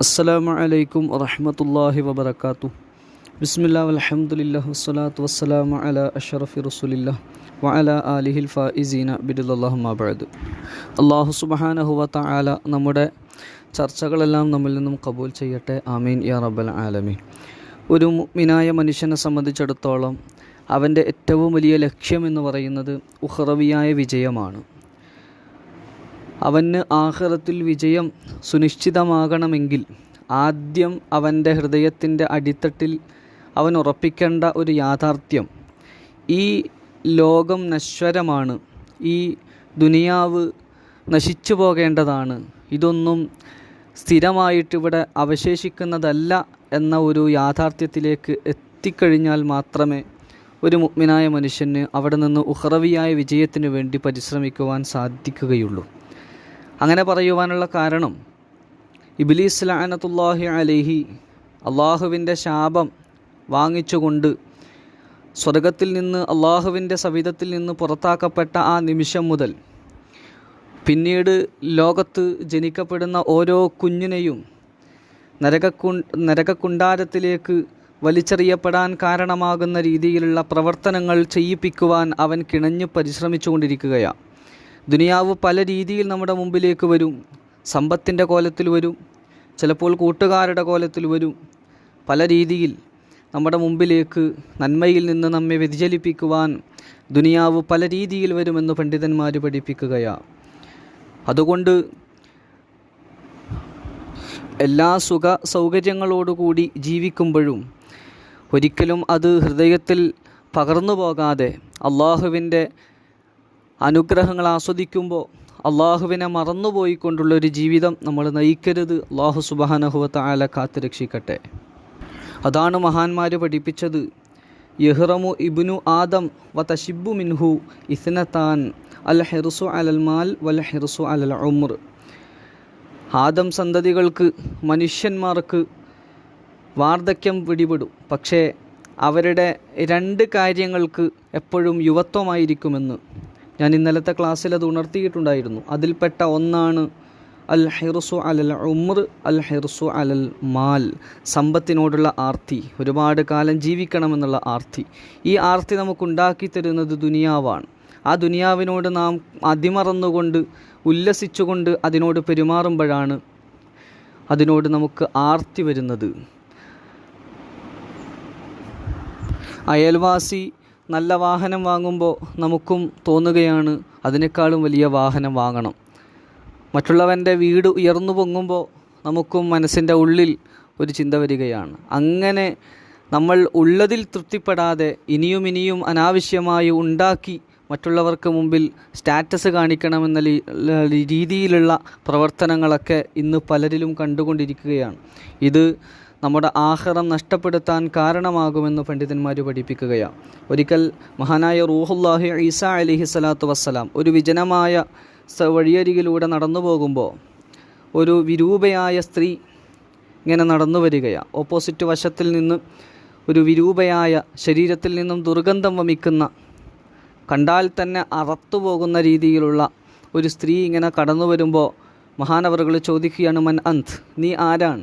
അസ്സലാമു അലൈക്കും വറഹമത്തല്ലാഹി വബറകാതുഹു ബിസ്മില്ലാ അലഹമുല്ല വസ്സലാത്തു വസ്സലാമു അല അഷറഫി റസൂലില്ലാ വഅലാ ആലിഹിൽ ഫായിസീന ബിദുല്ലാഹു മാ അള്ളാഹു സുബ്ഹാനഹു വ നമ്മുടെ ചർച്ചകളെല്ലാം നമ്മിൽ നിന്നും കബൂൽ ചെയ്യട്ടെ. ആമീൻ യാ റബ്ബൽ ആലമീൻ. ഒരു മിനായ മനുഷ്യനെ സംബന്ധിച്ചിടത്തോളം അവന്റെ ഏറ്റവും വലിയ ലക്ഷ്യം എന്ന് പറയുന്നത് ഉഹ്റവിയായ വിജയമാണ്. അവന് ആഹ്റത്തിൽ വിജയം സുനിശ്ചിതമാകണമെങ്കിൽ ആദ്യം അവന്റെ ഹൃദയത്തിന്റെ അടിത്തട്ടിൽ അവൻ ഉറപ്പിക്കേണ്ട ഒരു യാഥാർത്ഥ്യം. ഈ ലോകം നശ്വരമാണ്. ഈ ദുനിയാവ് നശിച്ചു പോകേണ്ടതാണ്. ഇതൊന്നും സ്ഥിരമായിട്ടിവിടെ അവശേഷിക്കുന്നതല്ല എന്ന ഒരു യാഥാർത്ഥ്യത്തിലേക്ക് എത്തിക്കഴിഞ്ഞാൽ മാത്രമേ ഒരു മുഗ്മിനായ മനുഷ്യന് അവിടെ നിന്ന് ഉഹ്റവിയായ വിജയത്തിനു വേണ്ടി പരിശ്രമിക്കുവാൻ സാധിക്കുകയുള്ളൂ. അങ്ങനെ പറയുവാനുള്ള കാരണം ഇബിലീസ് ലഅനത്തുല്ലാഹി അലൈഹി അള്ളാഹുവിന്റെ ശാപം വാങ്ങിച്ചുകൊണ്ട് സ്വർഗത്തിൽ നിന്ന് അള്ളാഹുവിന്റെ സവിധത്തിൽ നിന്ന് പുറത്താക്കപ്പെട്ട ആ നിമിഷം മുതൽ പിന്നീട് ലോകത്ത് ജനിക്കപ്പെടുന്ന ഓരോ കുഞ്ഞിനെയും നരകക്കു നരകക്കുണ്ടാരത്തിലേക്ക് വലിച്ചെറിയപ്പെടാൻ കാരണമാകുന്ന രീതിയിലുള്ള പ്രവർത്തനങ്ങൾ ചെയ്യിപ്പിക്കുവാൻ അവൻ കിണഞ്ഞു പരിശ്രമിച്ചുകൊണ്ടിരിക്കുകയാണ്. ദുനിയാവ് പല രീതിയിൽ നമ്മുടെ മുമ്പിലേക്ക് വരും. സമ്പത്തിന്റെ കോലത്തിൽ വരും. ചിലപ്പോൾ കൂട്ടുകാരുടെ കോലത്തിൽ വരും. പല രീതിയിൽ നമ്മുടെ മുമ്പിലേക്ക് നന്മയിൽ നിന്ന് നമ്മെ വ്യതിചലിപ്പിക്കുവാൻ ദുനിയാവ് പല രീതിയിൽ വരുമെന്ന് പണ്ഡിതന്മാർ പഠിപ്പിക്കുകയാണ് അതുകൊണ്ട് എല്ലാ സുഖ സൗകര്യങ്ങളോടുകൂടി ജീവിക്കുമ്പോഴും ഒരിക്കലും അത് ഹൃദയത്തിൽ പകർന്നു പോകാതെ അള്ളാഹുവിന്റെ അനുഗ്രഹങ്ങൾ ആസ്വദിക്കുമ്പോൾ അള്ളാഹുവിനെ മറന്നുപോയിക്കൊണ്ടുള്ള ഒരു ജീവിതം നമ്മൾ നയിക്കരുത്. അള്ളാഹു സുബാനഹുവത്ത ആല കാത്തു രക്ഷിക്കട്ടെ. അതാണ് മഹാന്മാർ പഠിപ്പിച്ചത്. യഹ്റമു ഇബ്നു ആദം വ തഷിബു മിൻഹു ഇസ്നത്താൻ അൽ ഹെറുസു അലൽ മാൽ വൽ ഹെറുസു അലൽ ഉമർ. ആദം സന്തതികൾക്ക് മനുഷ്യന്മാർക്ക് വാർദ്ധക്യം പിടിപെടും. പക്ഷേ അവരുടെ രണ്ട് കാര്യങ്ങൾക്ക് എപ്പോഴും യുവത്വമായിരിക്കുമെന്ന്. ഞാൻ ഇന്നലത്തെ ക്ലാസ്സിൽ അത് ഉണർത്തിയിട്ടുണ്ടായിരുന്നു. അതിൽപ്പെട്ട ഒന്നാണ് അൽ ഹിർസു അലൽ ഉമർ അൽ ഹിർസു അലൽ മാൽ സമ്പത്തിനോടുള്ള ആർത്തി ഒരുപാട് കാലം ജീവിക്കണമെന്നുള്ള ആർത്തി. ഈ ആർത്തി നമുക്കുണ്ടാക്കി തരുന്നത് ദുനിയാവാണ്. ആ ദുനിയാവിനോട് നാം അതിമറന്നുകൊണ്ട് ഉല്ലസിച്ചുകൊണ്ട് അതിനോട് പെരുമാറുമ്പോഴാണ് അതിനോട് നമുക്ക് ആർത്തി വരുന്നത്. അയൽവാസി നല്ല വാഹനം വാങ്ങുമ്പോൾ നമുക്കും തോന്നുകയാണ് അതിനേക്കാളും വലിയ വാഹനം വാങ്ങണം. മറ്റുള്ളവന്റെ വീട് ഉയർന്നു പൊങ്ങുമ്പോൾ നമുക്കും മനസ്സിന്റെ ഉള്ളിൽ ഒരു ചിന്ത വരികയാണ്. അങ്ങനെ നമ്മൾ ഉള്ളതിൽ തൃപ്തിപ്പെടാതെ ഇനിയും ഇനിയും അനാവശ്യമായി ഉണ്ടാക്കി മറ്റുള്ളവർക്ക് മുമ്പിൽ സ്റ്റാറ്റസ് കാണിക്കണമെന്ന രീതിയിലുള്ള പ്രവർത്തനങ്ങളൊക്കെ ഇന്ന് പലരിലും കണ്ടുകൊണ്ടിരിക്കുകയാണ്. ഇത് നമ്മുടെ ആഹാരം നഷ്ടപ്പെടുത്താൻ കാരണമാകുമെന്ന് പണ്ഡിതന്മാർ പഠിപ്പിക്കുകയാണ് ഒരിക്കൽ മഹാനായ റൂഹുല്ലാഹി ഈസ അലിഹി സ്വലാത്തു വസ്സലാം ഒരു വിജനമായ വഴിയരികിലൂടെ നടന്നു പോകുമ്പോൾ ഒരു വിരൂപയായ സ്ത്രീ ഇങ്ങനെ നടന്നു വരികയാണ് ഓപ്പോസിറ്റ് വശത്തിൽ നിന്ന് ഒരു വിരൂപയായ ശരീരത്തിൽ നിന്നും ദുർഗന്ധം വമിക്കുന്ന കണ്ടാൽ തന്നെ അറത്തു പോകുന്ന രീതിയിലുള്ള ഒരു സ്ത്രീ ഇങ്ങനെ കടന്നു വരുമ്പോൾ മഹാനവറുകൾ ചോദിക്കുകയാണ് മൻ അന്ത്? നീ ആരാണ്?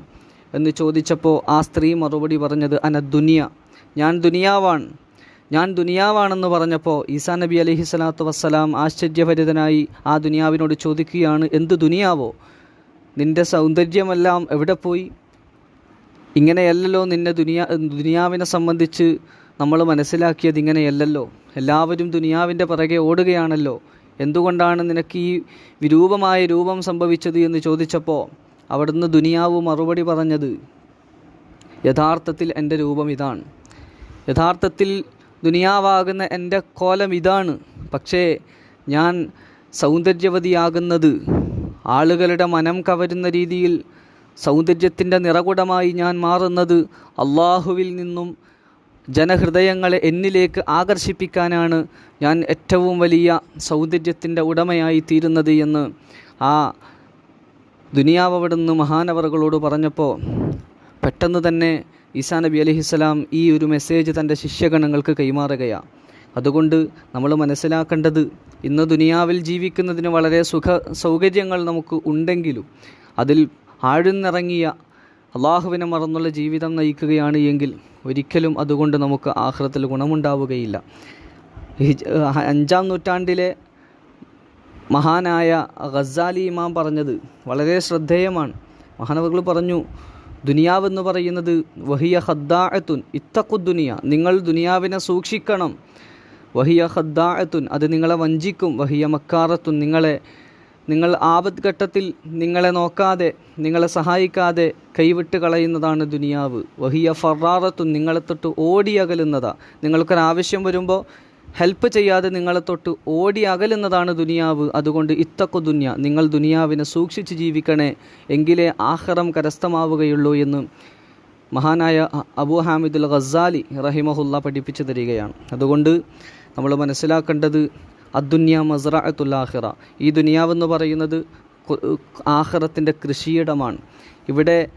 എന്ന് ചോദിച്ചപ്പോൾ ആ സ്ത്രീ മറുപടി പറഞ്ഞത് അന ദുനിയ ഞാൻ ദുനിയാവാണ്. ഞാൻ ദുനിയാവാണെന്ന് പറഞ്ഞപ്പോൾ ഈസാ നബി അലഹി സ്വലാത്തു വസ്സലാം ആശ്ചര്യഭരിതനായി ആ ദുനിയാവിനോട് ചോദിക്കുകയാണ് എന്ത് ദുനിയാവോ? നിന്റെ സൗന്ദര്യമെല്ലാം എവിടെ പോയി? ഇങ്ങനെയല്ലല്ലോ നിന്നെ ദുനിയാ ദുനിയാവിനെ സംബന്ധിച്ച് നമ്മൾ മനസ്സിലാക്കിയത് ഇങ്ങനെയല്ലല്ലോ. എല്ലാവരും ദുനിയാവിന്റെ പുറകെ ഓടുകയാണല്ലോ. എന്തുകൊണ്ടാണ് നിനക്ക് ഈ വിരൂപമായ രൂപം സംഭവിച്ചത്? എന്ന് ചോദിച്ചപ്പോൾ അവിടുന്ന് ദുനിയാവ് മറുപടി പറഞ്ഞത് യഥാർത്ഥത്തിൽ എന്റെ രൂപം ഇതാണ്. യഥാർത്ഥത്തിൽ ദുനിയാവാകുന്ന എന്റെ കോലം ഇതാണ്. പക്ഷേ ഞാൻ സൗന്ദര്യവതിയാകുന്നത് ആളുകളുടെ മനം കവരുന്ന രീതിയിൽ സൗന്ദര്യത്തിന്റെ നിറകുടമായി ഞാൻ മാറുന്നത് അള്ളാഹുവിൽ നിന്നും ജനഹൃദയങ്ങളെ എന്നിലേക്ക് ആകർഷിപ്പിക്കാനാണ് ഞാൻ ഏറ്റവും വലിയ സൗന്ദര്യത്തിന്റെ ഉടമയായി തീരുന്നത് എന്ന് ആ ദുനിയാവ് അവിടുന്ന് മഹാനവറുകളോട് പറഞ്ഞപ്പോൾ പെട്ടെന്ന് തന്നെ ഈസാ നബി അലഹിസ്സലാം ഈ ഒരു മെസ്സേജ് തന്റെ ശിഷ്യഗണങ്ങൾക്ക് കൈമാറുകയാണ് അതുകൊണ്ട് നമ്മൾ മനസ്സിലാക്കേണ്ടത് ഇന്ന് ദുനിയാവിൽ ജീവിക്കുന്നതിന് വളരെ സുഖ സൗകര്യങ്ങൾ നമുക്ക് ഉണ്ടെങ്കിലും അതിൽ ആഴ്ന്നിറങ്ങിയ അള്ളാഹുവിനെ മറന്നുള്ള ജീവിതം നയിക്കുകയാണ് എങ്കിൽ ഒരിക്കലും അതുകൊണ്ട് നമുക്ക് ആഹ്രത്തിൽ ഗുണമുണ്ടാവുകയില്ല. അഞ്ചാം നൂറ്റാണ്ടിലെ മഹാനായ ഗസാലി ഇമാം പറഞ്ഞത് വളരെ ശ്രദ്ധേയമാണ്. മഹാനവകൾ പറഞ്ഞു ദുനിയാവെന്ന് പറയുന്നത് വഹിയ ഹദ്ദാഅത്തുൻ ഇത്തക്കു ദുനിയ. നിങ്ങൾ ദുനിയാവിനെ സൂക്ഷിക്കണം. വഹിയ ഹദ്ദാഅത്തുൻ അത് നിങ്ങളെ വഞ്ചിക്കും. വഹിയ മക്കാറത്തുൻ നിങ്ങളെ നിങ്ങൾ ആപത് ഘട്ടത്തിൽ നിങ്ങളെ നോക്കാതെ നിങ്ങളെ സഹായിക്കാതെ കൈവിട്ട് കളയുന്നതാണ് ദുനിയാവ്. വഹിയ ഫറാറത്തും നിങ്ങളെ തൊട്ട് ഓടിയകലുന്നതാണ് നിങ്ങൾക്കൊരാവശ്യം വരുമ്പോൾ ഹെൽപ്പ് ചെയ്യാതെ നിങ്ങളെ തൊട്ട് ഓടി അകലുന്നതാണ് ദുനിയാവ്. അതുകൊണ്ട് ഇത്തക്കു ദുനിയ നിങ്ങൾ ദുനിയാവിനെ സൂക്ഷിച്ച് ജീവിക്കണേ എങ്കിലേ ആഹ്റം കരസ്ഥമാവുകയുള്ളൂ എന്ന് മഹാനായ അബു ഹാമിദുൽ ഖസാലി റഹിമഹുല്ല പഠിപ്പിച്ചു തരികയാണ്. അതുകൊണ്ട് നമ്മൾ മനസ്സിലാക്കേണ്ടത് അദ്ദുന്യ മസ്റഅത്തുൽ ഈ ദുനിയാവെന്ന് പറയുന്നത് ആഹ്റത്തിന്റെ കൃഷിയിടമാണ്. ഇവിടെ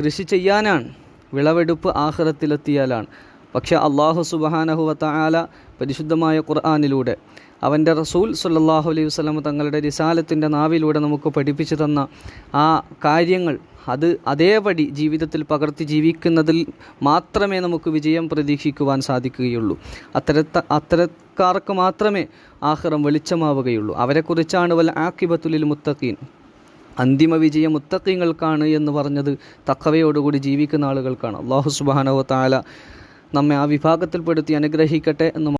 കൃഷി ചെയ്യാനാണ് വിളവെടുപ്പ് ആഹ്റത്തിലെത്തിയാലാണ്. പക്ഷെ അള്ളാഹു സുബഹാനഹുവത്ത ആല പരിശുദ്ധമായ ഖുർആാനിലൂടെ അവന്റെ റസൂൽ സുല്ലാഹു അലൈഹി വസ്ലം തങ്ങളുടെ റിസാലത്തിന്റെ നാവിലൂടെ നമുക്ക് പഠിപ്പിച്ചു തന്ന ആ കാര്യങ്ങൾ അത് അതേപടി ജീവിതത്തിൽ പകർത്തി ജീവിക്കുന്നതിൽ മാത്രമേ നമുക്ക് വിജയം പ്രതീക്ഷിക്കുവാൻ സാധിക്കുകയുള്ളൂ. അത്തരത്ത അത്തരക്കാർക്ക് മാത്രമേ ആഹ്റം വെളിച്ചമാവുകയുള്ളൂ. അവരെക്കുറിച്ചാണ് വൽ ആക്കിബത്തുലിൽ മുത്തഖീൻ. അന്തിമ വിജയം മുത്തക്കീങ്ങൾക്കാണ് എന്ന് പറഞ്ഞത് തക്കവയോടുകൂടി ജീവിക്കുന്ന ആളുകൾക്കാണ്. അള്ളാഹു സുബാനോ താല നമ്മെ ആ വിഭാഗത്തിൽപ്പെടുത്തി അനുഗ്രഹിക്കട്ടെ എന്ന്